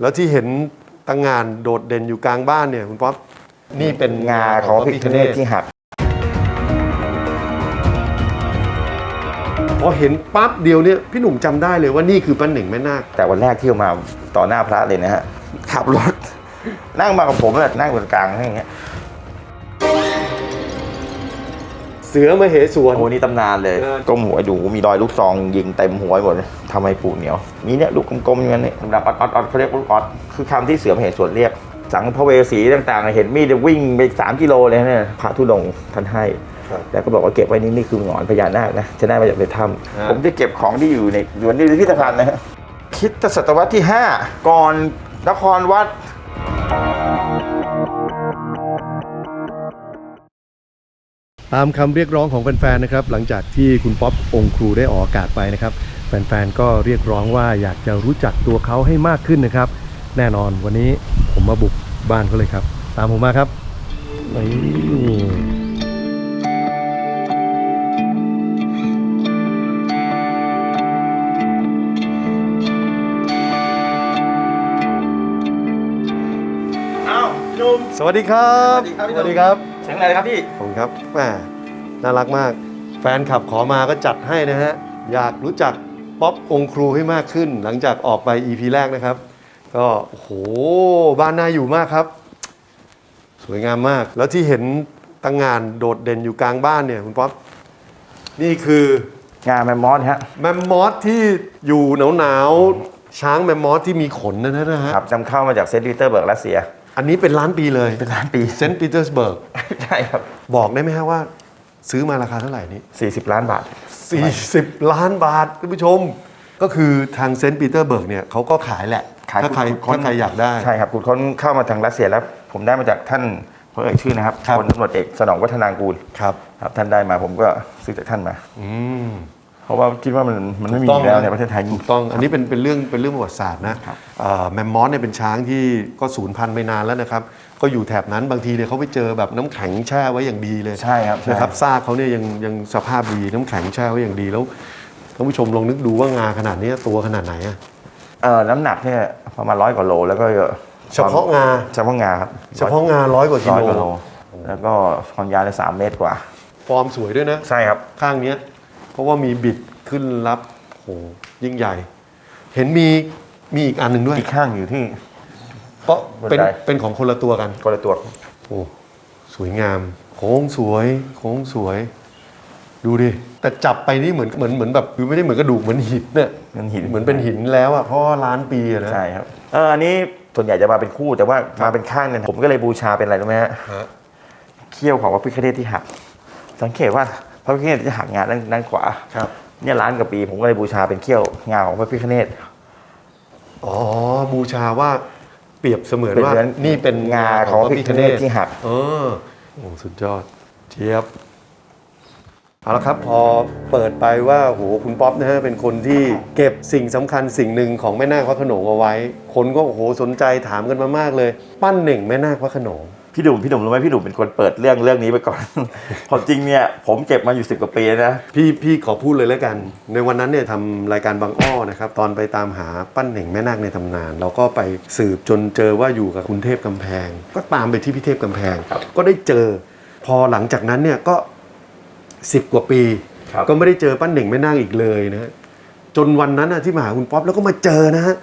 แล้วที่เห็นตั้งงานโดดเด่นอยู่กลางบ้านเนี่ยคุณป๊อปนี่เป็นงาของพระพิฆเนศที่หัก พอเห็นปั๊บเดียวเนี่ยพี่หนุ่มจำได้เลยว่านี่คือปั้นหนึ่งแม่นาคแต่วันแรกที่เอามาต่อหน้าพระเลยนะฮะขับรถ นั่งมากับผมแบบนั่งบนกลางอย่างเงี้ย สือมเหสวน โอ้นี่ตำนานเลยเออก้มหัวดูมีรอยลูกซองยิงเต็มหัวไปหมดเลยทำไมปูเหนียว มีเนี่ยลูกกลมๆอย่างนั้นนี่สำหรับออดออดออดเขาเรียกลูกออดคือคำที่เสือมเหสวนเรียก สังพระเวสีต่างๆ เห็นมีดวิ่งไปสามกิโลเลยเนี่ยพระธุดงค์ท่านให้ ครับแล้วก็บอกว่าเก็บไว้นี่นี่คือหงอนพญานาคนะจะได้มาจากในถ้ฮะำผมจะเก็บของที่อยู่ในอยู่ในพิพิธภัณฑ์นะฮะคริดศตวรรษที่ 5 ก่อนนครวัด ตามคำเรียกร้องของแฟนๆนะครับหลังจากที่คุณป๊อปองค์ครูได้ออกอากาศไปนะครับแฟนๆก็เรียกร้องว่าอยากจะรู้จักตัวเขาให้มากขึ้นนะครับ แน่นอนวันนี้ผมมาบุกบ้านเขาเลยครับ ตามผมมาครับนี่สวัสดีครับ สวัสดีครับ พี่หนุ่มสวัสดีครับเสียงอะไรครับพี่ ขอบคุณครับแหมน่ารักมาก แฟนขับขอมาก็จัดให้นะฮะ อยากรู้จักป๊อปองค์ครูให้มากขึ้น หลังจากออกไป EP แรกนะครับ ก็โอ้โหบ้านน่าอยู่มากครับ สวยงามมาก แล้วที่เห็นตั้งงานโดดเด่นอยู่กลางบ้านเนี่ยคุณป๊อปนี่คืองานแมมมอสฮะแมมมอสที่อยู่หนาวๆช้างแมมมอสที่มีขนนะนะฮะครับนำเข้ามาจากเซนต์ปีเตอร์เบิร์กรัสเซีย อันนี้เป็นล้านปีเลยเป็นล้านปี เซนต์ปีเตอร์สเบิร์กใช่ครับ บอกได้ไหมฮะว่า ซื้อมาราคาเท่าไหร่นี้ 40 ล้านบาท 40 ล้านบาทท่านผู้ชม ก็คือทางเซนต์ปีเตอร์เบิร์กเนี่ยเขาก็ขายแหละขายถ้าใครคุณถ้าใครอยากได้ ใช่ครับคุณค้นเข้ามาทางรัสเซียแล้ว ผมได้มาจากท่านผมเอ่ยชื่อนะครับครับพลตำรวจเอกสนองวัฒนางกูลครับครับครับท่านได้มาผมก็ซื้อจากท่านมา อืม เพราะว่าคิดว่ามันมันไม่มีอีกแล้วในประเทศไทยถูกต้อง อันนี้เป็นเป็นเรื่องเป็นเรื่องประวัติศาสตร์นะครับเอ่อแมมมอสเนี่ยเป็นช้างที่ก็สูญพันธุ์ไปนานแล้วนะครับ ก็อยู่แถบนั้นบางทีเนี่ยเขาไปเจอแบบน้ำแข็งแช่ไว้อย่างดีเลยใช่ครับใช่นะครับซากเขาเนี่ยยังยังสภาพดีน้ำแข็งแช่ไว้อย่างดีแล้วท่านผู้ชมลองนึกดูว่างาขนาดนี้ตัวขนาดไหนอะเอ่อน้ำหนักเนี่ยประมาณร้อยกว่าโลแล้วก็เฉพาะงาเฉพาะงาครับเฉพาะงาร้อยกว่ากิร้อยกว่าโลโลแล้วก็ความยาวเลยสามเมตรกว่า ฟอร์มสวยด้วยนะใช่ครับข้างเนี้ย เพราะว่ามีบิดขึ้นรับโหยิ่งใหญ่ เห็นมีมีอีกอันหนึ่งด้วยอีกข้างอยู่ที่ เพราะเป็นบนได เป็นของคนละตัวกัน คนละตัวโอ้สวยงาม โค้งสวย โค้งสวย ดูดิ แต่จับไปนี่เหมือนเหมือนเหมือนแบบคือไม่ได้เหมือนกระดูกเหมือนหินเนี่ยมันหินเหมือนเป็นหินแล้วอะเพราะว่าล้านปีอะนะ ใช่ครับเอออันนี้ส่วนใหญ่จะมาเป็นคู่แต่ว่ามาเป็นข้างเนี่ยผมก็เลยบูชาเป็นอะไรรู้ไหมฮะฮะ เขี้ยวของพระพิฆเนศที่หักสังเกตว่า พระพิฆเนศจะหักงาด้านด้านขวาครับเนี่ยล้านกว่าปีผมก็เลยบูชาเป็นเขี้ยวงาของพระพิฆเนศอ๋อบูชาว่าเปรียบเสมือนเป็นว่าเหมือนนี่เป็นงาของพระพิฆเนศที่หักเออโอ้สุดยอดเจี๊ยบเอาละครับพอเปิดไปว่าโหคุณป๊อปนะฮะเป็นคนที่เก็บสิ่งสำคัญสิ่งหนึ่งของแม่นาคพระโขนงเอาไว้ คนก็โอ้โหสนใจถามกันมามากเลย ปั้นเหน่งแม่นาคพระโขนง พี่ดุมพี่ดุมรู้ไหมพี่ดุมเป็นคนเปิดเรื่องเรื่องนี้ไปก่อน ความจริงเนี่ยผมเก็บมาอยู่สิบกว่าปีแล้วนะ พี่พี่ขอพูดเลยแล้วกัน ในวันนั้นเนี่ยทำรายการบางอ้อนะครับ ตอนไปตามหาปั้นเหน่งแม่นาคในตำนาน เราก็ไปสืบจนเจอว่าอยู่กับคุณเทพกำแพง ก็ตามไปที่พี่เทพกำแพงครับก็ได้เจอ พอหลังจากนั้นเนี่ยก็สิบกว่าปี ครับ ก็ไม่ได้เจอปั้นเหน่งแม่นาคอีกเลยนะฮะจนวันนั้นนะที่มาหาคุณป๊อปแล้วก็มาเจอนะฮะ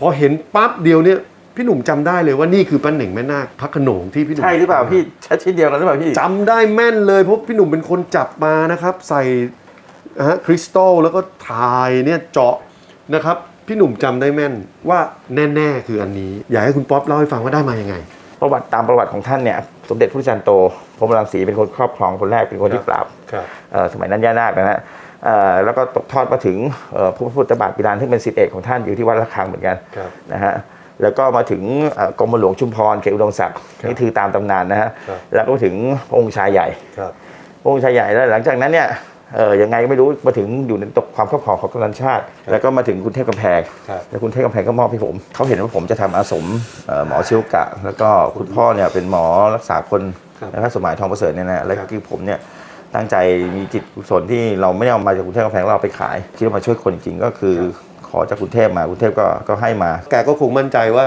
พอเห็นปั๊บเดียวเนี่ย พี่หนุ่มจำได้เลยว่านี่คือปั้นเหน่งแม่นาคพระโขนงที่พี่หนุ่มใช่หรือเปล่าพี่ใช่ชิ้นเดียวกันหรือเปล่าพี่จำได้แม่นเลยเพราะพี่หนุ่มเป็นคนจับมานะครับ ใส่นะฮะคริสตัลแล้วก็ถ่ายเนี่ยเจาะนะครับ พี่หนุ่มจำได้แม่นว่าแน่ๆคืออันนี้ อยากให้คุณป๊อปเล่าให้ฟังว่าได้มายังไง ประวัติตามประวัติของท่านเนี่ยสมเด็จพระจันทร์โตพรหมรังสีเป็นคนครอบครองคนแรกเป็นคนที่ปราบ ครับ เอ่อสมัยนั้นย่านาคนะฮะเอ่อแล้วก็ตกทอดมาถึงเอ่อพระพุทธบาทปิฎานซึ่งเป็นศิษย์เอกของท่านอยู่ที่วัดระฆังเหมือนกันครับ นะฮะ แล้วก็มาถึงเอ่อกรมหลวงชุมพรเขตอุดมศักดิ์ครับนี่คือตามตำนานนะฮะครับแล้วก็มาถึงพระองค์ชายใหญ่ครับพระองค์ชายใหญ่แล้วหลังจากนั้นเนี่ยเออยังไงก็ไม่รู้มาถึงอยู่ในตกความครอบครองของกำนันชาติ แล้วก็มาถึงคุณเทพกำแพงครับแล้วคุณเทพกำแพงก็มอบให้ผมเขาเห็นว่าผมจะทำอาสมเอ่อหมอชิวกะ แล้วก็คุณพ่อเนี่ยเป็นหมอรักษาคนครับนะครับสมัยทองประเสริฐเนี่ยนะแล้วครับคือผมเนี่ยตั้งใจมีจิตกุศลที่เราไม่ได้เอามาจากคุณเทพกำแพงเราเอาไปขายคิดว่ามาช่วยคนจริงๆก็คือข อจากกรุงเทพมากรุงเทพก็ก็ให้มา แกก็คงมั่นใจว่า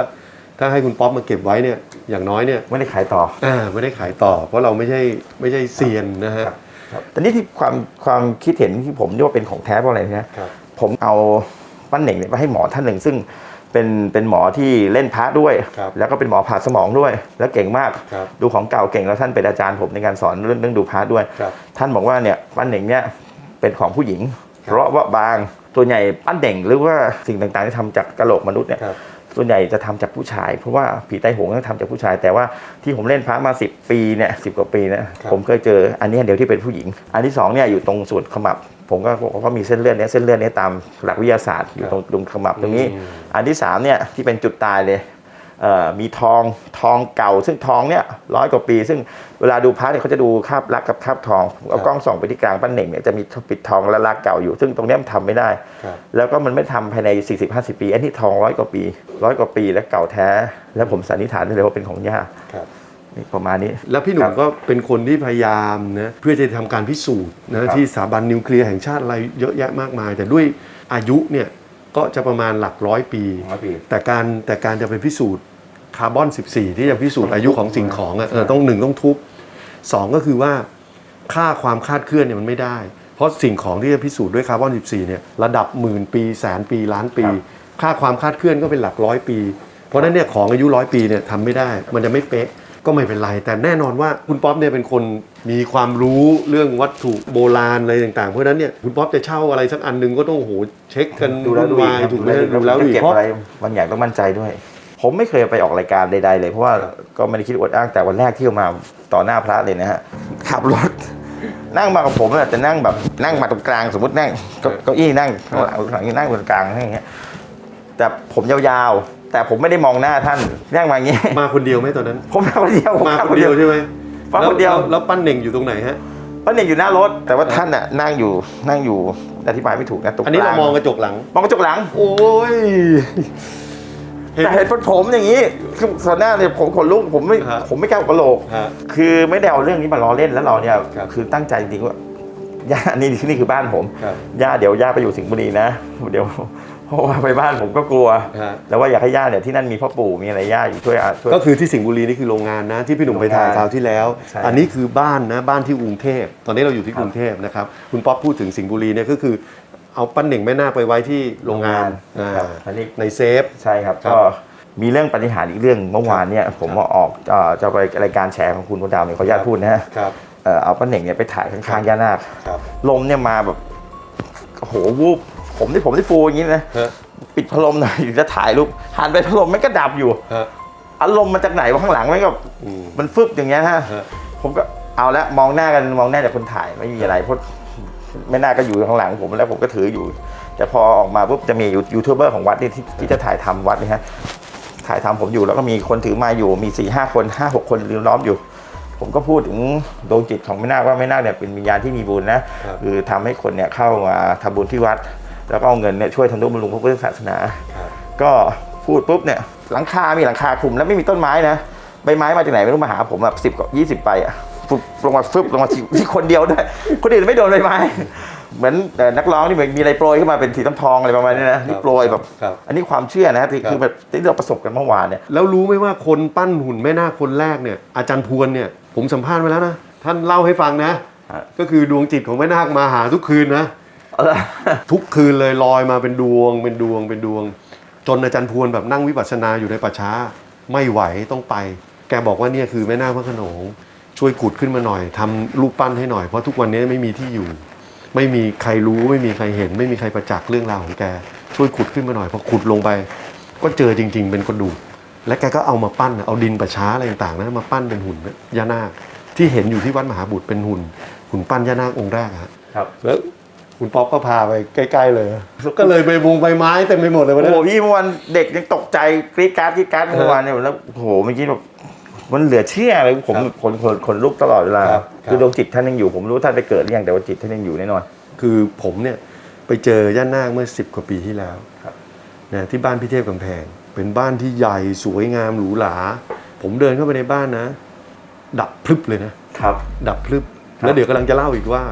ถ้าให้คุณป๊อปมาเก็บไว้เนี่ยอย่างน้อยเนี่ยไม่ได้ขายต่ออ่าไม่ได้ขายต่อ เพราะเราไม่ใช่ไม่ใช่เซียนนะฮะครับแต่นี่ที่ความความคิดเห็นที่ผมเรียกว่าเป็นของแท้เพราะอะไรนะครับผมเอาปั้นเหน่งเนี่ยไปให้หมอท่านหนึ่งซึ่งเป็นเป็นหมอที่เล่นพระด้วยครับแล้วก็เป็นหมอผ่าสมองด้วย แล้วเก่งมากครับดูของเก่าเก่งแล้วท่านเป็นอาจารย์ผมในการสอนเรื่องเรื่องดูพระด้วยครับท่านบอกว่าเนี่ยปั้นเหน่งเนี่ยเป็นของผู้หญิงครับเพราะว่าบาง ตัวใหญ่ปั้นเด่งหรือว่าสิ่งต่างๆที่ทำจากกระโหลกมนุษย์เนี่ยครับส่วนใหญ่จะทำจากผู้ชาย เพราะว่าผีใต้โหงต้องทำจากผู้ชาย แต่ว่าที่ผมเล่นพระมา 10 ปีเนี่ยสิกว่าปีเนี่ยครับผมเคยเจออันนี้อันเดียวที่เป็นผู้หญิง อันที่สองเนี่ยอยู่ตรงส่วนขมับ ผมก็บอกว่าเขามีเส้นเลือดเนี่ยเส้นเลือดเนี่ยตามหลักวิทยาศาสตร์อยู่ตรงตรงขมับตรงนี้อืมอันที่สามเนี่ยที่เป็นจุดตายเลยเอ่อ มีทองทองเก่า ซึ่งทองเนี่ยร้อยกว่าปี ซึ่งเวลาดูพระเนี่ยเขาจะดูคราบลักกับคราบทองผมเอากล้องส่องไปที่กลางปั้นเหน่งเนี่ยจะมีปิดทองและลักเก่าอยู่ ซึ่งตรงเนี้ยมันทำไม่ได้ครับแล้วก็มันไม่ทำภายใน 40-50 ปี อันนี้ทองร้อยกว่าปีร้อยกว่าปีและเก่าแท้ แล้วผมสันนิษฐานได้เลยว่าเป็นของย่าครับนี่ประมาณนี้ แล้วพี่หนุ่ครัมบก็เป็นคนที่พยายามนะเพื่อจะทำการพิสูจน์นะที่สถาบันนิวเคลียร์แห่งชาติอะไรเยอะแยะมากมาย แต่ด้วยอายุเนี่ย ก็จะประมาณหลักร้อยปี ร้อยปี แต่การแต่การจะไปพิสูจน์คาร์บอน 14 ที่จะพิสูจน์อายุของสิ่งของอะเออต้องหนึ่งต้องทุบสองก็คือว่าค่าความคาดเคลื่อนเนี่ยมันไม่ได้ เพราะสิ่งของที่จะพิสูจน์ด้วยคาร์บอน 14 เนี่ยระดับหมื่นปีแสนปีล้านปีค่าความคาดเคลื่อนก็เป็นหลักร้อยปี เพราะฉะนั้นเนี่ยของอายุร้อยปีเนี่ยทำไม่ได้ มันจะไม่เป๊ะ ก็ไม่เป็นไร แต่แน่นอนว่าคุณป๊อปเนี่ยเป็นคนมีความรู้เรื่องวัตถุโบราณอะไรต่างๆ เพราะฉะนั้นเนี่ยคุณป๊อปจะเช่าอะไรสักอันหนึ่งก็ต้องโอ้โหเช็คกันดูแล้วดูวุ่นอีวายกครับถูกไหมดูดูแล้แล้ววจะอีกเก็บเพราะ อะไรบางอย่างต้องมั่นใจด้วย ผมไม่เคยไปออกรายการใดๆเลย เพราะว่าครับก็ไม่ได้คิดอวดอ้างแต่วันแรกที่เอามาต่อหน้าพระเลยนะฮะขับรถ นั่งมากับผมอะแต่นั่งแบบนั่งมาตรงกลางสมมตินั่งเก้าเก้าอี้นั่งข้างหลังข้างหลังนี่นั่งตรงกลางนั่งอย่างเงี้ยแต่ผมยาวๆ แต่ผมไม่ได้มองหน้าท่านนั่งมาอย่างเงี้ยมาคนเดียวไหมตอนนั้น ผมมาคนเดียวผมมามาคนเดียวใช่ไหมมาคนเดียว แล้แล้วปั้นเน่งอยู่ตรงไหนฮะป้าเน่งอยู่หน้ารถ แต่ว่าท่านน่ะนั่งอยู่นั่งอยู่อธิบายไม่ถูกนะตรงกลางอันนี้เรามองกระจกหลัง มองกระจกหลัง โอ้ยเห็นแต่เห็นผมอย่างนี้คือส่วนหน้าเนี่ยผมขนลุกผมไม่ฮะผมไม่กล้าอุปโลกฮะคือไม่ได้เอาเรื่องนี้มาล้อเล่นแล้วเราเนี่ยครับคือตั้งใจจริงๆว่าย่านี่นี่คือบ้านผมครับย่าเดี๋ยวย่าไปอยู่สิงห์บุรีนะเดี๋ยว เพราะว่าไปบ้านผมก็กลัว ฮะแล้วว่าอยากให้ย่าเนี่ยที่นั่นมีพ่อปู่มีอะไรย่าอยู่ช่วยอะช่วย ก็คือที่สิงห์บุรีนี่คือโรงงานนะที่พี่หนุ่มไปถ่ายโรงงานคราวที่แล้ว ใช่ อันนี้คือบ้านนะบ้านที่กรุงเทพ ตอนนี้เราอยู่ที่กรุงเทพนะครับคุณป๊อปพูดถึงสิงห์บุรีเนี่ยก็คือ เอาปั้นเน่งแม่นาคไปไว้ที่โรงงานอ่าครับอันนี้ ในเซฟ ใช่ครับครับก็มีเรื่องปฏิหารย์อีกเรื่องเมื่อวานเนี่ยผมมาออกเอ่อจะไปรายการแชร์ของคุณมดดำเนี่ยขออนุญาตพูดนะฮะครับเอ่อเอาป้าเหน่งเนี่ยไปถ่ายข้างๆย่านาค ครับ ลมเนี่ยมาแบบโอ้โหวูบ ผมที่ผมที่ฟูอย่างนี้นะฮะปิดพัดลมหน่อยจะถ่ายรูปหันไปพัดลมมันก็ดับอยู่ ฮะ อารมณ์มาจากไหนวะข้างหลังมันก็อืมมันฟึบอย่างเงี้ยฮะฮะ ผมก็เอาละมองหน้ากันมองหน้าจากคนถ่ายไม่มีอะไรเพราะไม่น่าก็อยู่ข้างหลังผมแล้วผมก็ถืออยู่ แต่พอออกมาปุ๊บจะมียูยูทูบเบอร์ของวัดนี่ที่ที่จะถ่ายทำวัดนี่ฮะถ่ายทำผมอยู่แล้วก็มีคนถือไมาอยู่มีสี่ห้าคนห้าหกคนรืล้อมอยู่ ผมก็พูดถึงดวงจิตของแม่นาคว่าแม่นาคเนี่ยเป็นวิญญาณที่มีบุญนะครับ คือทำให้คนเนี่ยเข้ามาทำบุญที่วัด แล้วก็เอาเงินเนี่ยช่วยทำนุบำรุงพระพุทธศาสนาครับก็พูดปุ๊บเนี่ยหลังคา มีหลังคาคลุมแล้วไม่มีต้นไม้นะใบไม้มาจากไหนไม่รู้มาหาผมแบบสิบกับยี่สิบใบอะฟึบลงมาฟึบลงมาที่ที่คนเดียวด้วยคนอื่นไม่โดนใบไม้ เหมือนเอ่อนักร้องที่เหมือนมีอะไรโปรยขึ้นมาเป็นสีทองๆอะไรประมาณนี้นะนี่โปรยแบบ ครับ อันนี้ความเชื่อนะที่ครับคือแบบที่เราประสบกันเมื่อวานเนี่ย แล้วรู้ไหมว่าคนปั้นหุ่นแม่นาคคนแรกเนี่ยอาจารย์พวนเนี่ยผมสัมภาษณ์ไว้แล้วนะ ท่านเล่าให้ฟังนะ ฮะ ก็คือดวงจิตของแม่นาคมาหาทุกคืนนะ ทุกคืนเลยลอยมาเป็นดวง เป็นดวงเป็นดวง จนอาจารย์พวนแบบนั่งวิปัสสนาอยู่ในป่าช้า ไม่ไหวต้องไป แกบอกว่าเนี่ยคือแม่นาคพระโขนงช่วยขุดขึ้นมาหน่อยทำรูปปั้นให้หน่อยเพราะทุกวันนี้ไม่มีที่อยู่ ไม่มีใครรู้ไม่มีใครเห็น ไม่มีใครประจักษ์เรื่องราวของแกช่วยขุดขึ้นมาหน่อยพอขุดลงไป ก็เจอจริง ๆ เป็นกระดูกและแกก็เอามาปั้นเอาดินประช้าอะไรต่างๆนะมาปั้นเป็นหุ่นย่านาคที่เห็นอยู่ที่วัดมหาบุตรเป็นหุ่นหุ่นปั้นย่านาคองค์แรกอะฮะครับ แล้ว คุณป๊อปก็พาไปใกล้ๆเลย ก็เลยไปวงใบไม้เต็มไปหมดเลยวันโอ้นี้โหพี่เมื่อวานเด็กยังตกใจกรี๊ดกราร์ดกรี๊ดกราร์ดเมื่อวานเนี่ยแล้วโอ้โหเมื่อกี้แบบมันเหลือเชื่อเลยผมครับขนขนขนลุกตลอดเวลาครับครับ คือดวงจิตท่านยังอยู่ผมรู้ท่านไปเกิดหรือยังแต่ว่าจิตท่านยังอยู่แน่นอน คือผมเนี่ยไปเจอย่านาคเมื่อสิบกว่าปีที่แล้วครับ นะที่บ้านพี่เทพกำแพง เป็นบ้านที่ใหญ่สวยงามหรูหราผมเดินเข้าไปในบ้านนะ ดับพลึบเลยนะ ครับ ดับพลึบ แล้วเดี๋ยวกำลังจะเล่าอีกว่า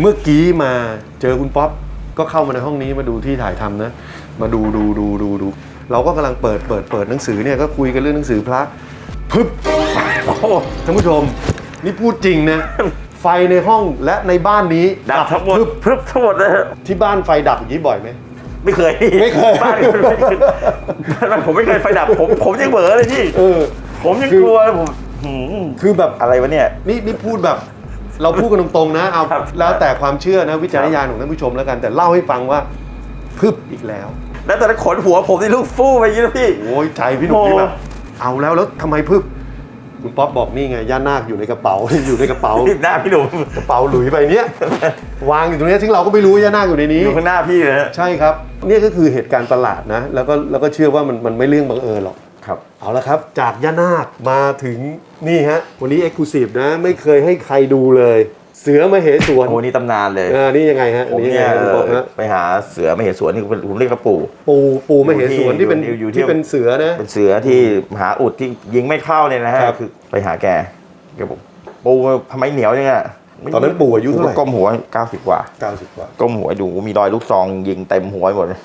เมื่อกี้มาเจอคุณป๊อปก็เข้ามาในห้องนี้มาดูที่ถ่ายทำนะ มาดูดูดูดูดู เราก็กำลังเปิดเปิดเปิดหนังสือเนี่ยก็คุยกันเรื่องหนังสือพระพึบโอ้โหท่านผู้ชม นี่พูดจริงนะ ไฟในห้องและในบ้านนี้ดับทั้งหมดพึบพรึบทั้งหมดเลยฮะที่บ้านไฟดับอย่างนี้บ่อยไหมไม่เคยไม่เคยบ้านผมไม่เคยบ้านผมไม่เคยไฟดับผมผมยังเบอเลยพี่เออผมยังคือกลัวเลยผมหืมคือแบบอะไรวะเนี่ย นี่นี่พูดแบบ เราพูดกันตรงๆนะเอาครับ แล้วแต่ความเชื่อนะวิจารณญาณของท่านผู้ชมแล้วกันแต่เล่าให้ฟังว่าพึบอีกแล้ว แล้วตอนนั้นขนหัวผมที่ลูกฟู่ไปอยังนี้นะพี่ โอ้ยใจพี่หนุ่มโอ้นี่แบบเอาแล้วแล้วทำไมพึบคุณป๊อปบอกนี่ไงย่านาคอยู่ในกระเป๋า อยู่ในกระเป๋าหน้าพี่หนุ่มกระเป๋าหลุยไปเนี้ยวางอยู่ตรงเนี้ยซึ่งเราก็ไม่รู้ว่าย่านาคอยู่ในนี้อยู่ข้างหน้าพี่เลยฮะ ใช่ครับ เนี่ยก็คือเหตุการณ์ประหลาดนะ แล้วก็แล้วก็เชื่อว่ามันมันไม่เรื่องบังเอิญหรอก ครับเอาละครับ จากย่านาคมาถึงนี่ฮะวันนี้เอ็กซ์คลูซีฟนะ ไม่เคยให้ใครดูเลย เสือมเหสวนโอ้นี่ตำนานเลยเออนี่ยังไงฮะผมนี่เนี่ยยังไงคุณป๊อปฮะไปหาเสือไม่เห็นสวนนี่ผมเรียกกระปู่ ปูปูมเหสวนที่เป็นอยู่อยู่ที่ ที่เป็นเสือนะ เป็นเสือที่หาอุดที่ยิงไม่เข้าเนี่ยนะฮะครับ คือไปหาแกแกบอกปูทำไมเหนียวจังอะตอนนั้นปู่อายุเท่าไหร่ก้มหัว90กว่า90กว่าก้มหัวดูมีรอยลูกซองยิงเต็มหัวไปหมดเลย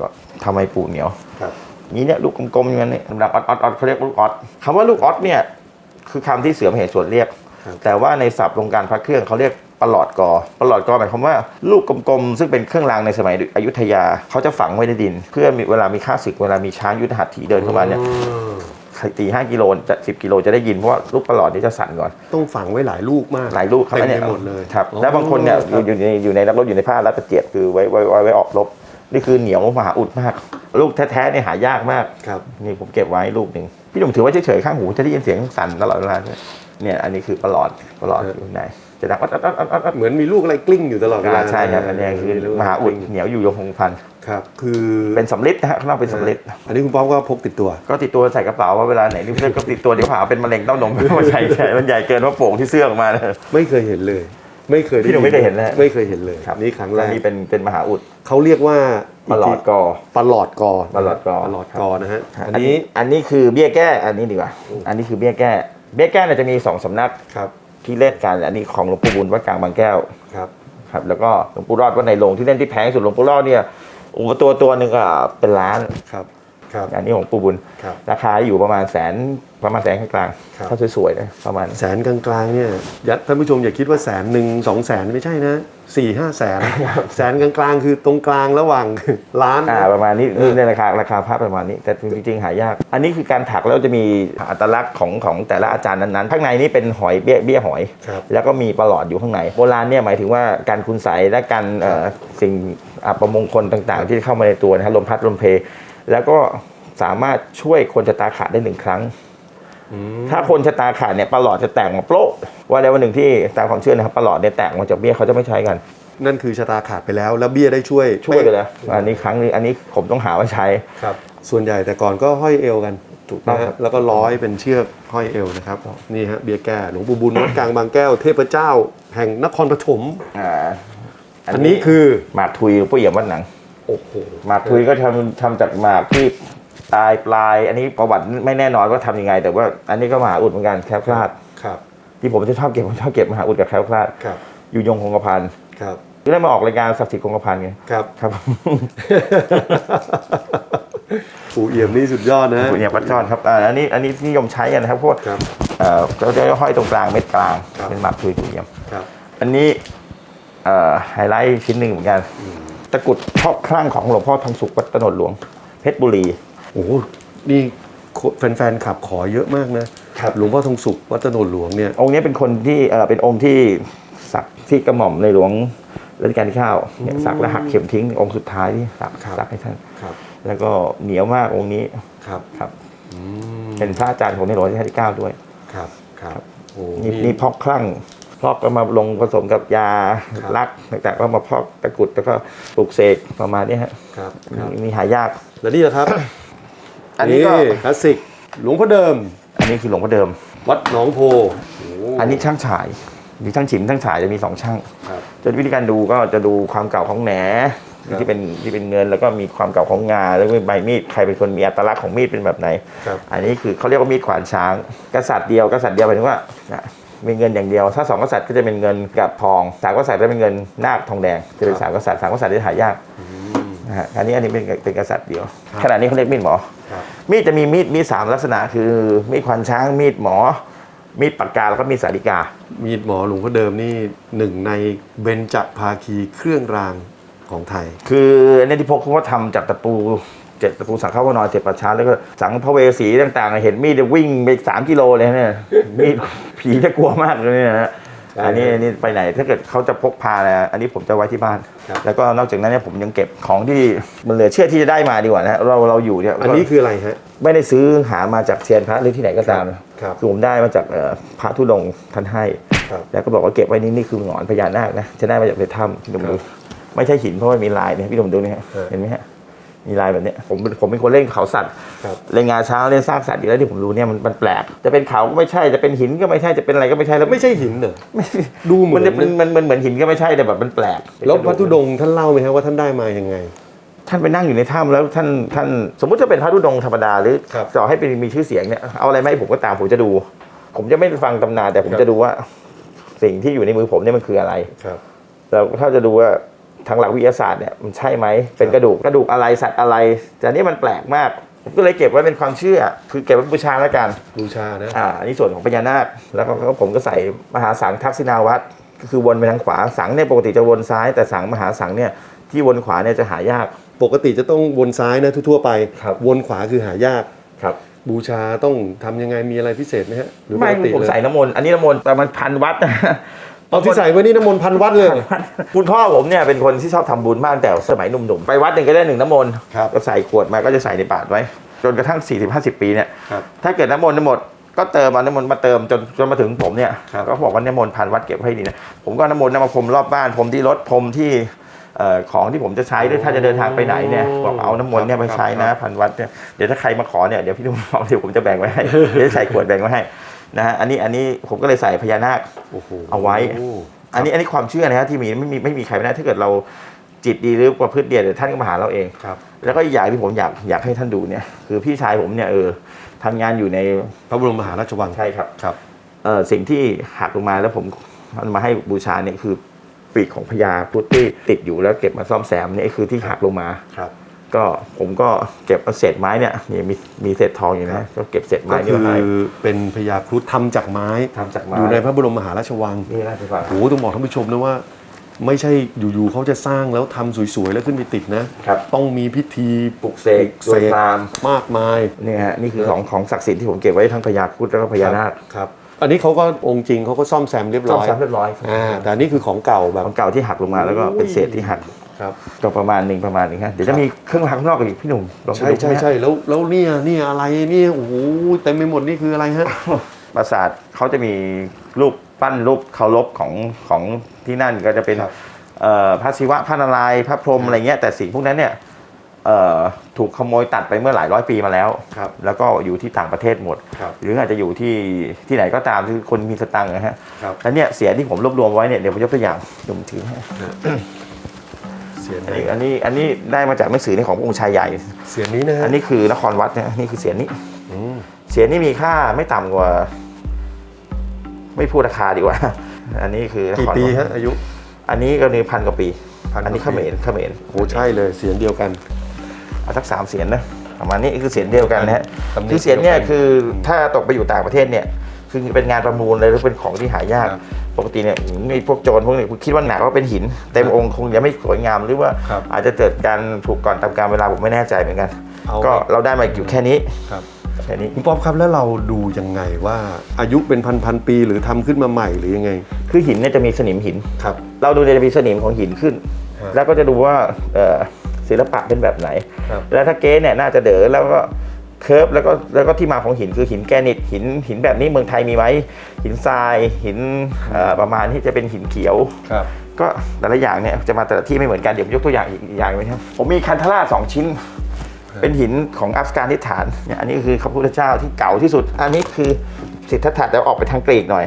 ก็ทำไมปูเหนียว ครับ นี่เนี่ยลูกกลมๆอย่างนั้นเนี่ยดำๆออดออดออดเขาเรียกลูกออดคำว่าลูกออดเนี่ยคือคำที่เสือมเหสวนเรียกครับแต่ว่าในศัพท์วงการพระเครื่องเขาเรียกประหลอดกอประหลอดกอหมายความว่าลูกกลมๆ ซึ่งเป็นเครื่องรางในสมัยอยุธยาเขาจะฝังไว้ในดิน เพื่อมีเวลามีข้าศึกเวลามีช้างยุทธหัตถีเดินเข้ามาเนี่ยอืมใครตีห้ากิโลจะสิบกิโลจะได้ยินเพราะว่าลูกประหลอดนี้จะสั่นก่อน ต้องฝังไว้หลายลูกมากหลายลูกครับเต็มอันไปเนี่ยหมดเลยครับอ๋อแล้วบางคนเนี่ยอยู่อยู่ในอยู่ในนักรบอยู่ในผ้ารัดประเจียดคือไว้ไว้ไว้ไว้ออกรบ นี่คือเหนียวมหาอุดมาก ลูกแท้ๆเนี่ยหายากมากครับนี่ผมเก็บไว้ลูกหนึ่งพี่หนุ่มถือไว้เฉยๆข้างหูจะได้ยินเสียงสั่นตลอดเวลาเนี่ยเนี่ยอันนี้คือประหลอดประหลอดอยู่ข้างในจะดังอัดอัดอัดอัดอัดอัดเหมือนมีลูกอะไรกลิ้งอยู่ตลอดเวลาอ่าใช่ครับอันนี้คือมหาอุดเหนียวอยู่ยงคงพันครับ คือเป็นสำลิดนะฮะข้างนอกเป็นสำลิดอันนี้คุณป๊อปก็พกติดตัว ก็ติดตัวใส่กระเป๋าว่าเวลาไหนนี่เพื่อนก็ติดตัวเดี๋ยวหาเป็นมะเร็งเต้านมมันใหญ่ใหญ่มันใหญ่เกินว่าโป่งที่เสื้อออกมาเลยไม่เคยเห็นเลย ไม่เคยด้พี่หนุ่มไม่เคยเห็นเลยไม่เคยเห็นเลยนี่ครั้งแรอักนนี้เป็นเป็นมหาอุดเขาเรียกว่าประหลอดกอปลอดกอปลอดกอปลอดกอนะฮะอัอันนนี้นี้อันนี้คือเบี้ยแก้อันนี้ดีกว่า อันนี้คือเบี้ยแก้ เบี้ยแก้เนี่ยจะมีสองสำนักครับที่เล่นกัน อันนี้ของหลวงปู่บุญวัดกลางบางแก้วครับครับ แล้วก็หลวงปู่รอดวัดในโรงที่เล่นที่แพงสุดหลวงปู่รอดเนี่ยโอ้โหตัวตัวหนึ่งอะเป็นล้านครับ ครับอันนี้ของปู่บุญครับ ราคาอยู่ประมาณแสนประมาณแสนกลางครับ ๆถ้าสวยๆนะประมาณ แสนกลางๆเนี่ยยัดท่านผู้ชมอย่าคิดว่าแสนหนึ่งสองแสนไม่ใช่นะสี่ห้าแสนแสนกลางๆ คือตรงกลางระหว่าง ล้านอ่าประมาณนี้นี่ในราคาราคาภาพประมาณนี้ แต่จริงๆหายาก อันนี้คือการถักแล้วจะมีอัตลักษณ์ของของแต่ละอาจารย์นั้นๆข้างในนี่เป็นหอยเบี้ยเบี้ยหอย ครับแล้วก็มีประหลอดอยู่ข้างในโบราณเนี่ยหมายถึงว่าการคุณใสยและการเอ่อสิ่งอัปมงคลต่างๆ ที่เข้ามาในตัวนะฮะลมพัดลมเพ แล้วก็สามารถช่วยคนชะตาขาดได้หนึ่งครั้งอืมถ้าคนชะตาขาดเนี่ยประหลอดจะแตกมาโป๊ะว่าในวันหนึ่งที่ตามความเชื่อนะครับประหลอดเนี่ยแตกมาจากเบี้ยเขาจะไม่ใช้กัน นั่นคือชะตาขาดไปแล้ว แล้วเบี้ยได้ช่วยช่วยไปแล้วอันนี้ครั้งนี้อันนี้ผมต้องหาว่าใช้ครับ ส่วนใหญ่แต่ก่อนก็ห้อยเอวกันถูกต้องนะครัฮะบแล้วก็ร้อยเป็นเชือกห้อยเอวนะครับนี่ฮะเบี้ยแก้หลวงปู่บุญวัดกลางบางแก้วเทพเจ้า แห่งนครปฐมอ่าอันนี้คือหมากทุยหลวงปู่เอี่ยมวัดหนัง โอ้โหหมากทุยก็ทำทำจากหมากที่ตายปลาย อันนี้ประวัติไม่แน่นอนว่าทำยังไง แต่ว่าอันนี้ก็มหาอุดเหมือนกันแคล้วคลาดครับ ที่ผมจะชอบเก็บผมชอบเก็บมหาอุดกับแคล้วคลาดครับอยู่ยงคงกระพันครับที่ได้มาออกรายการศักดิ์สิทธิ์คงกระพันไงครับครับปู่เอี่ยมนี่สุดยอดนะปู่เอี่ยมวัดจอนครับอ่าอันนี้อันนี้นิยมใช้กันนะครับเพราะว่าครับเอ่อก็จะห้อยตรงกลางเม็ดกลางครับเป็นหมากทุยปู่เอี่ยมครับ อันนี้เอ่อไฮไลท์ชิ้นหนึ่งเหมือนกัน ตะกรุดชอบคลั่งของหลวงพ่อทองสุขวัดตนดหลวง เพชรบุรีโอ้โหนี่แฟนๆขับขอเยอะมากนะครับหลวงพ่อทองสุขวัดถนนหลวงเนี่ยองค์นี้เป็นคนที่เอ่อเป็นองค์ที่สักที่กระหม่อมในหลวงรัชกาลที่เก้าเนี่ยสักแล้วหักเข็มทิ้งองค์สุดท้ายที่สักครับสักให้ท่านครับ แล้วก็เหนียวมากองค์นี้ครับครับอืมเป็นพระอาจารย์ของในหลวงรัชกาลที่เก้าด้วยครับครับโอ้นี่นี่พอกคลั่ง พอกก็มาลงผสมกับยาครับลักต่างๆก็มาพอกตะกรุดแล้วก็ปลูกเสกประมาณนี้ฮะครับครับ มีมีหายาก แล้วนี่นะครับอันนี้ก็ คลาสสิกหลวงพ่อเดิม อันนี้คือหลวงพ่อเดิม วัดหนองโพโอันนี้ช่างฉาย มีช่างฉิมช่างฉายจะมีสองช่าง ครับจะวิธีการดูก็จะดูความเก่าของแหนครับ ที่เป็นที่เป็นเงินแล้วก็มีความเก่าของงาแล้วก็ใบมีดใครเป็นคนมีอัตลักษณ์ของมีดเป็นแบบไหน ครับ อันนี้คือเขาเรียกว่ามีดขวานช้าง กษัตริย์เดียวกษัตริย์เดียวหมายถึงว่านะ มีเงินอย่างเดียว ถ้าสองกษัตริย์ก็จะเป็นเงินกับทองสามกษัตริย์จะเป็นเงินนาคทองแดงจะเป็นสามกษัตริย์สามกษัตริย์ที่หายากนะฮะอันนี้อันนี้เป็นเป็นกษัตริย์เดียวครับขณะนี้เขาเรียกมีดหมอครับมีดจะมีมีดมีดสามลักษณะคือมีดควานช้างมีดหมอ มีดปากกาแล้วก็มีดสาริกา มีดหมอหลวงพ่อเดิมนี่หนึ่งในเบญจภาคีเครื่องรางของไทย คือในที่พกเขาก็ทำจากตะปู เจ็ดตะปูสังฆวานอนเจ็ดประชาแล้วก็สังพระเวสีต่างๆ เห็นมีดเนี่ยวิ่งไปสามกิโลเลยเนี่ยมีดผีจะกลัวมากเลยเนี่ยนะใช่อันนี้อันนี้ไปไหนถ้าเกิดเขาจะพกพานะอันนี้ผมจะไว้ที่บ้านครับแล้วก็นอกจากนั้นเนี่ยผมยังเก็บของที่มันเหลือเชื่อที่จะได้มาดีกว่านะเราเราอยู่เนี่ยอันนี้คืออะไรฮะไม่ได้ซื้อหามาจากเซียนพระหรือที่ไหนก็ตามนะครับคือผมได้มาจากเอ่อพระธุดงค์ท่านให้ครับแล้วก็บอกว่าเก็บไว้นี่นี่คือหงอนพญานาคนะจะได้มาจากในถ้ำพี่หนุ่มดูไม่ใช่หินเพราะว่ามีลายเนี่ยพี่หนุ่มดูนี่ฮะครับเห็นไหมฮะ มีลายแบบเนี้ยผมผมเป็นคนเล่นเขาสัตว์ครับเล่นงานเช้าเล่นซากสัตว์อยู่แล้วที่ผมรู้เนี่ยมันมันแปลกจะเป็นเขาก็ไม่ใช่จะเป็นหินก็ไม่ใช่จะเป็นอะไรก็ไม่ใช่แล้วไม่ใช่หินเหรอไม่ดูเหมืมัอนนจะเป็นมันมันเหมือนหินก็ไม่ใช่แต่แบบมันแปลก แล้วพระธุดงค์ท่านเล่าไหมครับว่าท่านได้มายังไงท่านไปนั่งอยู่ในถ้ำแล้วท่านท่านสมมุติจะเป็นพระธุดงค์ธรรมดาหรือครับต่อให้เป็นมีชื่อเสียงเนี่ยเอาอะไรมาให้ผมก็ตามผมจะดู ผมจะไม่ฟังตำนานแต่ผมครับจะดูว่า สิ่งที่อยู่ในมือผมเนี่ยมันคืออะไรครับเราถ้าจะดูว่า ทางหลักวิทยาศาสตร์เนี่ยมันใช่ไหมเป็นกระดูกกระดูกอะไรสัตว์อะไร แต่อันนี่มันแปลกมากผมก็เลยเก็บไว้เป็นความเชื่อ คือเก็บไว้บูชาแล้วกันบูชานะอ่าอันนี้ส่วนของพญานาคแล้วก็ผมก็ใส่มหาสังทักษิณาวัตรก็คือวนไปทางขวาสังเนี่ยปกติจะวนซ้าย แต่สังมหาสังเนี่ยที่วนขวาเนี่ยจะหายาก ปกติจะต้องวนซ้ายนะทั่วๆไปครับวนขวาคือหายากครับบูชาต้องทำยังไงมีอะไรพิเศษไหมฮะหรือปไม่กติผมเลยใส่น้ำมนต์อันนี้น้ำมนต์แต่มันพันวัดนะ เอาที่ใส่ไว้นี่น้ำมนต์พันวัดเลยคุณพ่อผมเนี่ยเป็นคนที่ชอบทำบุญมากตั้งแต่สมัยหนุ่มๆ ไปวัดหนึ่งก็ได้หนึ่งน้ำมนต์ครับก็ใส่ขวดมาก็จะใส่ในบาตรไว้ จนกระทั่ง 40-50 ปีเนี่ยครับถ้าเกิดน้ำมนต์ทั้งหมดก็เติมเอาน้ำมนต์มาเติมจนจนมาถึงผมเนี่ยครับ ก็บอกว่าน้ำมนต์พันวัดเก็บให้ดีนะผมก็เอาน้ำมนต์นำมาพรมรอบบ้านพรมที่รถพรมที่เอ่อของที่ผมจะใช้ด้วยถ้าจะเดินทางไปไหนเนี่ยบอกเอาน้ำมนต์เนี่ยไปใช้นะพันวัดเนี่ยเดี๋ยวถ้าใครมาขอเนี่ยเดี๋ยวพี่นุ่มบอกเดี๋ยวผมจะแบ่งไว้ให้เดี๋ยวจะใส่ขวดแบ่งไว้ให้ นะฮะอันนี้อันนี้ผมก็เลยใส่พญานาคโอ้โหเอาไว้ อันนี้อันนี้ความเชื่อนะฮะที่มีไม่มีไม่มีใครไม่ได้ถ้าเกิดเราจิตดีหรือประพฤติดีเดี๋ยวท่านก็มาหาเราเองครับแล้วก็อีกอย่างที่ผมอยากอยากให้ท่านดูเนี่ย คือพี่ชายผมเนี่ยเออทำงานอยู่ในพระบรมมหาราชวังใช่ครับครับเออสิ่งที่หักลงมาแล้วผมมันมาให้บูชาเนี่ยคือปีกของพญาพุทธที่ติดอยู่แล้วเก็บมาซ่อมแซมเนี่ยคือที่หักลงมาครับ ก็ผมก็เก็บเอาเศษไม้เนี่ยนี่มีมีเศษทองอยู่ครันะบก็เก็บเศษไม้ก็นี่คือมาให้เป็นพญาครุฑทำจากไม้ทำจากไม้ อยู่ในพระบรมมหาราชวังนี่ราชวัง โอ้โหต้องบอกท่านผู้ชมนะว่า ไม่ใช่อยู่ๆเขาจะสร้างแล้วทำสวยๆแล้วขึ้นไปติดนะครับ ต้องมีพิธีปลุกเสกโดยพราหมณ์มากมาย นี่ฮะนี่คือของของศักดิ์สิทธิ์ที่ผมเก็บไว้ทั้งพญาครุฑแล้วก็พญานาคครับ อันนี้เขาก็องค์จริงเขาก็ซ่อมแซมเรียบซ่อร้มอยแซมเรียบร้อยอ่าแต่อันนี่คือของเก่าแบบ ของเก่าที่หักลงมาแล้วก็เป็นเศษที่หัก ครับ ก็ประมาณหนึ่งประมาณหนึ่งฮะเดี๋ยวจะมีเครื่องรางข้างนอกอีกพี่หนุ่มลองไปใช่ดูใช่ไหมฮะใช่แล้วแล้วเนี่ยเนี่ยอะไรเนี่ยโอ้โหเต็มไปหมดนี่คืออะไรฮะ ปราสาทเขาจะมีรูปปั้นรูปเคารพของของที่นั่นก็จะเป็นครับ เอ่อพระศิวะพระนารายณ์พระพรหมอะไรเงี้ยแต่สิ่งพวกนั้นเนี่ยเอ่อถูกขโมยตัดไปเมื่อหลายร้อยปีมาแล้ว ครับ แล้วก็อยู่ที่ต่างประเทศหมด ครับ หรืออาจจะอยู่ที่ที่ไหนก็ตามที่คนมีสตังค์นะฮะครับ แล้วเนี่ยเสียงที่ผมรวบรวมไว้เนี่ยเดี๋ยวผมยกตัวอย่างเดี๋ยวผมถือให้ เสียงอันนี้อันนี้อันนี้ได้มาจากหนังสือในของพระองค์ชายใหญ่ เสียงนี้นะฮะอันนี้คือนครวัดเนี่ยนี่คือเสียงนี้อืมเสียงนี้มีค่าไม่ต่ำกว่า ไม่พูดราคาดีกว่า อันนี้คือนกี่ครปีวัดฮะอายุ อันนี้ก็นี่พันกว่าปี พันกว่าอันนี้เขมรเขมรโอ้ใช่เลยเสียงเดียวกัน เอาสักสามเสียงนะประมาณนี้คือเสียงเดียวกันนะฮะตำแหน่งคือเสียงเนี่ยเดียวกัน คือถ้าตกไปอยู่ต่างประเทศเนี่ย คือเป็นงานประมูลเลยหรือเป็นของที่หายากครับปกติเนี่ยไอ้พวกโจรพวกนี้คิดว่าหนักว่าเป็นหิน เต็มองค์คงยังไม่สวยงามหรือว่าครับอาจจะเกิดการถูกก่อนตามการเวลาผมไม่แน่ใจเหมือนกันเอาก็เราได้มาอยู่แค่นี้ครับแค่นี้คุณป๊อปครับแล้วเราดูยังไงว่าอายุเป็นพันพันๆปีหรือทำขึ้นมาใหม่หรือยังไง คือหินเนี่ยจะมีสนิมหินครับ เราดูเนี่ยจะมีสนิมของหินขึ้นฮะแล้วก็จะดูว่าเอ่อศิลปะเป็นแบบไหนครับแล้วถ้าเก๊เนี่ยน่าจะเด๋อแล้วก็ เคิร์ฟแล้วก็แล้วก็ที่มาของหินคือหินแกรนิตหินหินแบบนี้เมืองไทยมีไหมหินทรายหินเอ่อประมาณที่จะเป็นหินเขียวครับก็แต่ละอย่างเนี่ยจะมาแต่ละที่ไม่เหมือนกันเดี๋ยวผมยกตัวอย่างอีกอย่างไหมครับผมมีคันธราชสองชิ้น เป็นหินของอัฟกานิสถานเนี่ยอันนี้คือพระพุทธเจ้าที่เก่าที่สุด อันนี้คือสิทธัตถะแต่ออกไปทางกรีกหน่อย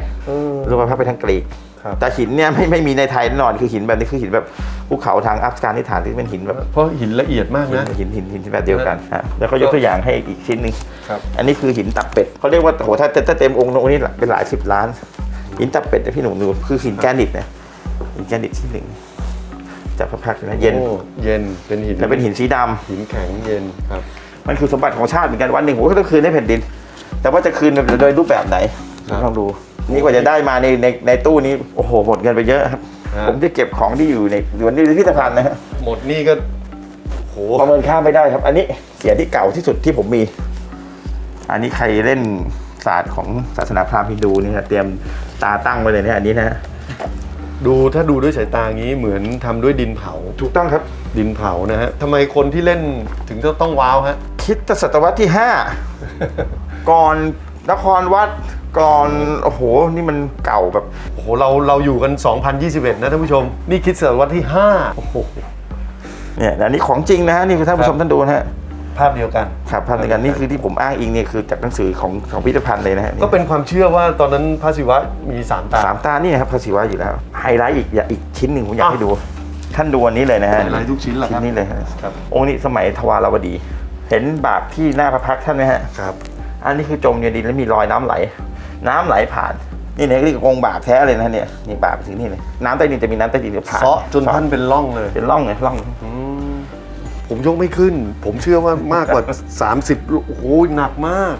รูปภาพไปทางกรีก ครับแต่หินเนี่ยไม่ไม่มีในไทยแน่นอนคือหินแบบนี้คือหินแบบภูเขาทางอัฟกานิสถานที่เป็นหินแบบเพราะหินละเอียดมากหินนะหินหินหินแบบเดียวกันฮะแล้วก็ยกตัวอย่างให้อีกชิ้นหนึ่งครับอันนี้คือหินตับเป็ดเขาเรียกว่าโอ้โหถ้าถ้าถ้าเต็มองค์ตรงนี้เป็นหลายสิบล้าน หินตับเป็ดนะพี่หนุ่มดูคือหินแกรนิตนะหินแกรนิตที่หนึ่งจับพักๆนะเย็นโอ้เย็นเป็นหินแต่เป็นหินสีดำหินแข็งเย็นครับมันคือสมบัติของชาติเหมือนกันวันหนึ่งผมก็ต้องคืนให้แผ่นดิน แต่ว่าจะคืนโดยรูปแบบไหนครับลองดู นี่กว่าจะได้มาในในในตู้นี้โอ้โหหมดเงินไปเยอะครับฮะ ผมจะเก็บของที่อยู่ในอยู่ในพิพิธภัณฑ์นะฮะหมดนี่ก็โหประเมินค่าไม่ได้ครับ อันนี้เสียที่เก่าที่สุดที่ผมมี อันนี้ใครเล่นศาสตร์ของศาสนาพราหมณ์ฮินดูนี่นะเตรียมตาตั้งไว้เลยเนี่ยอันนี้นะดูถ้าดูด้วยสายตาอย่างนี้เหมือนทำด้วยดินเผาถูกต้องครับ ดินเผานะฮะทำไมคนที่เล่นถึงจะต้องว้าวฮะ คริดศตวรรษที่ 5 ก่อน นครวัดก่อนโอ้โห นี่มันเก่าแบบ โอ้โห เราเราอยู่กัน 2021 นะท่านผู้ชม นี่คิดศตวรรษที่ 5 โอ้โห เนี่ยอันนี้ของจริงนะฮะ นี่คือท่านผู้ชมท่านดูนะฮะ ภาพเดียวกัน ครับภาพในการนี่คือที่ผมอ้างอิงเนี่ยคือจากหนังสือของของพิพิธภัณฑ์เลยนะฮะก็เป็นความเชื่อว่าตอนนั้นพระศิวะมีสามตาสามตานี่ครับพระศิวะอยู่แล้ว ไฮไลท์อีกอย่าอีกชิ้นหนึ่งผมอยากอะให้ดู ท่านดูอันนี้เลยนะฮะไฮไลท์ทุกชิ้นเหรอครับชิ้นนี้เลยฮะครับองค์นี้สมัยทวารวดี เห็นบาปที่หน้าพระพักตร์ท่านไหมฮะ ครับ อันนี้คือจมอยู่ในดินแล้วมีรอยน้ำไหล น้ำไหลผ่าน นี่เนี่ยเรียกว่าองค์บาปแท้เลยนะเนี่ยนี่บาปไปถึงนี่เลยน้ำใต้ดินจะมีน้ำใต้ดินจะผ่านเซาะจนท่านเป็นร่องเลย เป็นร่องไงร่องอืมผมยกไม่ขึ้น ผมเชื่อว่ามากกว่า 30โอ้โหหนักมาก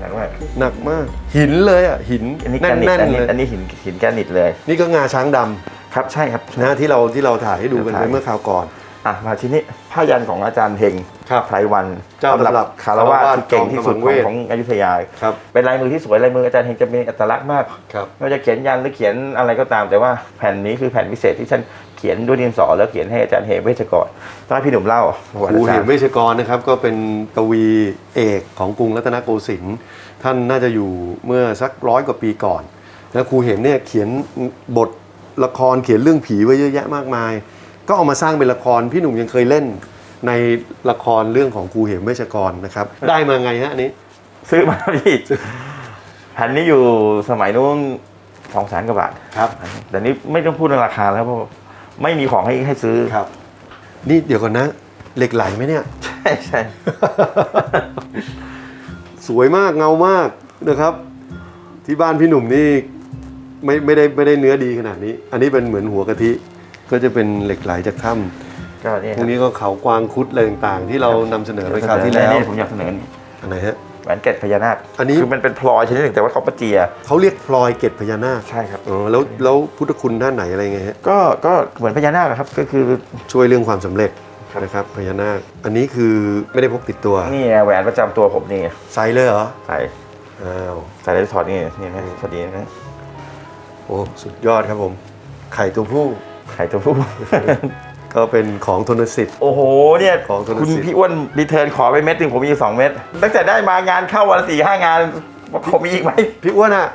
หนักมากหนักมาก หินเลยอะหินอันนี้แแกรนิตน่นอันๆนี้เลยอันนี้หินหินแกรนิตเลย นี่ก็งาช้างดำครับใช่ครับนะที่เราที่เราถ่ายให้ดูกันไปเมื่อคราวก่อน อะมาทีนี้ผ้ายันของอาจารย์เฮงครับไพรวันเจ้าตำรับคารวะคารวะที่เก่งที่สุดจอมขกำลังเวองทของอยุธยาครับเป็นลายมือที่สวยลายมืออาจารย์เฮงจะมีอัตลักษณ์มากครับไม่ว่าจะเขียนยันหรือเขียนอะไรก็ตาม แต่ว่าแผ่นนี้คือแผ่นพิเศษที่ฉันเขียนด้วยดินสอแล้วเขียนให้อาจารย์เฮงเวชกรต้องให้พี่หนุ่มเล่าประวัติครูอาจาเหรมย์เวชกรนะครับก็เป็นกวีเอกของกรุงรัตนโกสินทร์ท่านน่าจะอยู่เมื่อสักร้อยกว่าปีก่อนแล้วครูเหมเนี่ยเขียนบทละครเขียนเรื่องผีไว้เยอะแยะมากมาย ก็เอามาสร้างเป็นละครพี่หนุ่มยังเคยเล่นในละครเรื่องของครูเหมเวชกรนะครับ ได้มาไงฮะอันนี้ ซื้อมาพี่แผ่นนี้อยู่สมัยนู้นสองแสนกว่าบาทครับ แต่นี้ไม่ต้องพูดเรื่องราคาแล้วเพราะไม่มีของให้ให้ซื้อครับ นี่เดี๋ยวก่อนนะ เหล็กไหลไหมเนี่ย ใช่ใช่สวยมากเงามากนะครับ ที่บ้านพี่หนุ่มนี่ไม่ไม่ได้ไม่ได้เนื้อดีขนาดนี้ อันนี้เป็นเหมือนหัวกะทิ ก็จะเป็นเหล็กไหลจากถ้ก็นี่ำพวกนี้ก็เขากวางคุดอะไรต่างๆ ที่เรานำเสนอไปคราวที่แล้วนี่ผมอยากเสนอนี่อันไหนฮะ แหวนเกล็ดพญานาคอันนี้ คือมันเป็นพลอยชนิดหนึ่งแต่ว่าเขาประเจียเขาเรียกพลอยเกตพญานาคใช่ครับ อ๋อแล้วแล้วพุทธคุณด้านไหนอะไรไงฮะก็ก็เหมือนพญานาคอะครับก็คือ ช่วยเรื่องความสำเร็จครับ นะครับพญานาค อันนี้คือไม่ได้พกติดตัวนี่ไงแหวนประจำตัวผมนี่ไงใส่เลยเหรอใส่อ้าวใส่แล้วถอดนี่นี่นะพอดีนะโอ้สุดยอดครับผม ไข่ตัวผู้ ไข่ตัวผู้ ก็เป็นของทนสิทธิ์ โอ้โหเนี่ยของธนสิทธิ์คุณพี่อ้วนรีเทิร์นขอไปเม็ดหนึ่งผมมีอยู่สองเม็ดตั้งแต่ได้มางานเข้าวันละสี่ห้างานผมมีอีกไหม พี่อ้วนอะ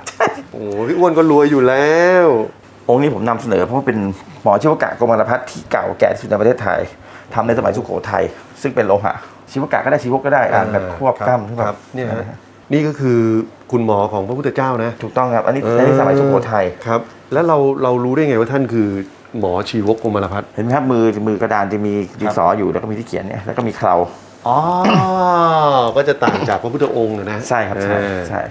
โอ้โหพี่อ้วนก็รวยอยู่แล้ว องค์นี้ผมนำเสนอเพราะว่าเป็นหมอชีวกะกรมารพัฒน์ที่เก่าแก่ที่สุดในประเทศไทยทำในสมัยสุโขทัยซึ่งเป็นโลหะชีวกะก็ได้ชีวกก็ได้อ่านแบบควบกล้ำใช่ไหมครับเนี่ยฮะนี่ก็คือคุณหมอของพระพุทธเจ้านะถูกต้องครับ อันนี้อันนี้สมัยสุโขทัย ครับ แล้วเราเรารู้ได้ไงว่าท่านคือ หมอชีวกกรมารพัฒน์เห็นไหมครับมือมือกระดานจะมีดินสออยู่แล้วก็มีที่เขียนเนี่ยแล้วก็มีเคราอ๋อ ก็จะต่างจากพระพุทธองค์นะ ใช่ครับใช่เออใช่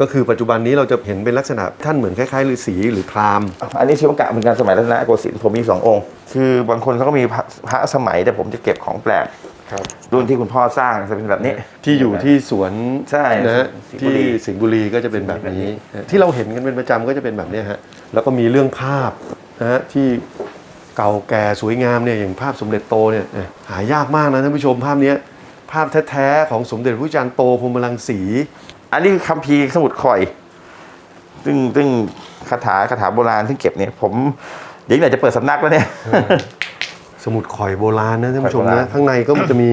ก็คือปัจจุบันนี้เราจะเห็นเป็นลักษณะท่านเหมือนคล้ายๆฤาษีหรือพราหมณ์ อันนี้ชีวกะเหมือนกันสมัยรัตนโกสินทร์ผมมีสององค์ คือบางคนเขาก็มีพระพระสมัยแต่ผมจะเก็บของแปลกครับรุ่นที่คุณพ่อสร้างจะเป็นแบบนี้ที่อยู่ที่สวนใช่นะฮะสิงห์บุที่รีสิงห์บุรีก็จะเป็นแบบนี้ ที่เราเห็นกันเป็นประจำก็จะเป็นแบบเนี้ยฮะแล้วก็มีเรื่องภาพ นะฮะที่เก่าแก่สวยงามเนี่ยอย่างภาพสมเด็จโตเนี่ยเอ่อหายากมากนะท่านผู้ชมภาพเนี้ยภาพแท้ๆของสมเด็จพระจันทร์โตพรหมรังสี อันนี้คือคัมภีร์สมุดข่อย ซึ่งซึ่งคาถาคาถาโบราณที่เก็บเนี่ยผมเดี๋ยวไหนจะเปิดสำนักแล้วเนี่ยสมุดข่อยโบราณนะท่านผู้ชมข่อยโบรานะณข้างในก็จะมี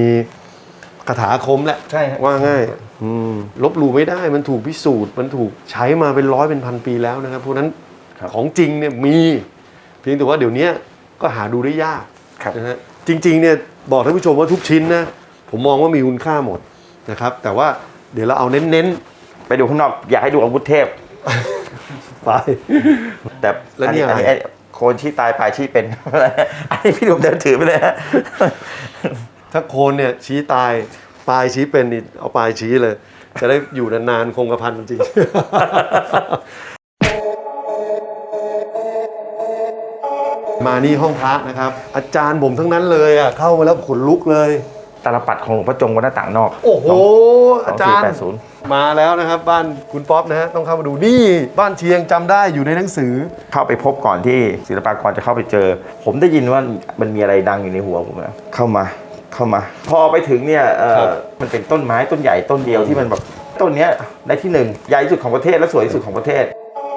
คาถาอาคมแหละใช่ฮะว่าง่ายอืมลบหลู่ไม่ได้มันถูกพิสูจน์มันถูกใช้มาเป็นร้อยเป็นพันปีแล้วนะครับเพราะฉะนั้นของจริงเนี่ยมีเพียงแต่ว่าเดี๋ยวนี้ก็หาดูได้ยากครับนะฮะจริงๆเนี่ยบอกท่านผู้ชมว่าทุกชิ้นนะผมมองว่ามีคุณค่าหมดนะครับ แต่ว่าเดี๋ยวเราเอาเน้นไปดูข้างนอกอยากให้ดูอาวุธเทพๆไป แต่แล้วนี่อัอะไรอันโคนที่ตายปลายที่เป็นอันนี้พี่หนุ่มเดินถือไปเลยฮะถ้าโคนเนี่ยชี้ตายปลายชี้เป็นนี่เอาปลายชี้เลย จะได้อยู่นานๆคงกระพันจริง มานี่ห้องพระนะครับ อาจารย์ผมทั้งนั้นเลยอะเข้ามาแล้วขนลุกเลย ตาลปัดของหลวงพ่อจงวัดหน้าต่างนอก โอ้โหสงอาจารย์2480มาแล้วนะครับ บ้านคุณป๊อปนะฮะต้องเข้ามาดูนี่ บ้านเชียงจำได้อยู่ในหนังสือ เข้าไปพบก่อนที่ศิลปากรจะเข้าไปเจอ ผมได้ยินว่ามันมีอะไรดังอยู่ในหัวผมนะเข้ามาเข้ามา พอไปถึงเนี่ยเอครัอบมันเป็นต้นไม้ต้นใหญ่ต้นเดียวที่มันแบบต้นเนี้ยได้ที่หนึ่งใหญ่ที่สุดของประเทศและสวยที่สุดของประเทศ